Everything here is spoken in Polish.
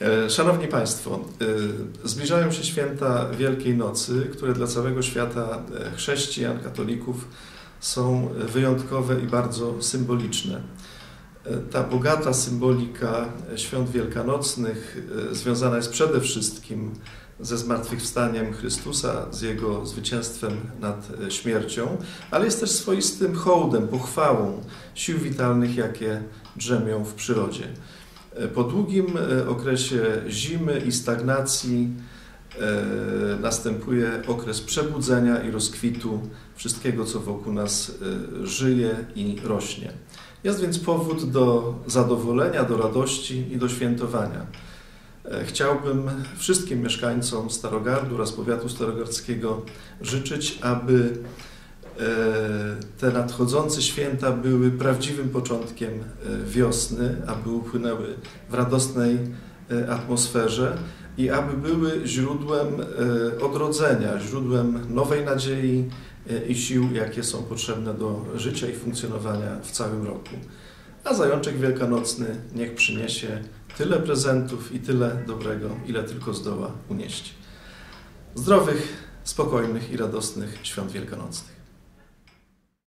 E, Szanowni Państwo, e, zbliżają się święta Wielkiej Nocy, które dla całego świata e, chrześcijan, katolików są wyjątkowe i bardzo symboliczne. Ta bogata symbolika świąt wielkanocnych związana jest przede wszystkim ze zmartwychwstaniem Chrystusa, z Jego zwycięstwem nad śmiercią, ale jest też swoistym hołdem, pochwałą sił witalnych, jakie drzemią w przyrodzie. Po długim e, okresie zimy i stagnacji e, następuje okres przebudzenia i rozkwitu wszystkiego, co wokół nas e, żyje i rośnie. Jest więc powód do zadowolenia, do radości i do świętowania. Chciałbym wszystkim mieszkańcom Starogardu oraz powiatu starogardzkiego życzyć, aby te nadchodzące święta były prawdziwym początkiem e, wiosny, aby upłynęły w radosnej e, atmosferze i aby były źródłem e, odrodzenia, źródłem nowej nadziei i sił, jakie są potrzebne do życia i funkcjonowania w całym roku. A zajączek wielkanocny niech przyniesie tyle prezentów i tyle dobrego, ile tylko zdoła unieść. Zdrowych, spokojnych i radosnych świąt wielkanocnych.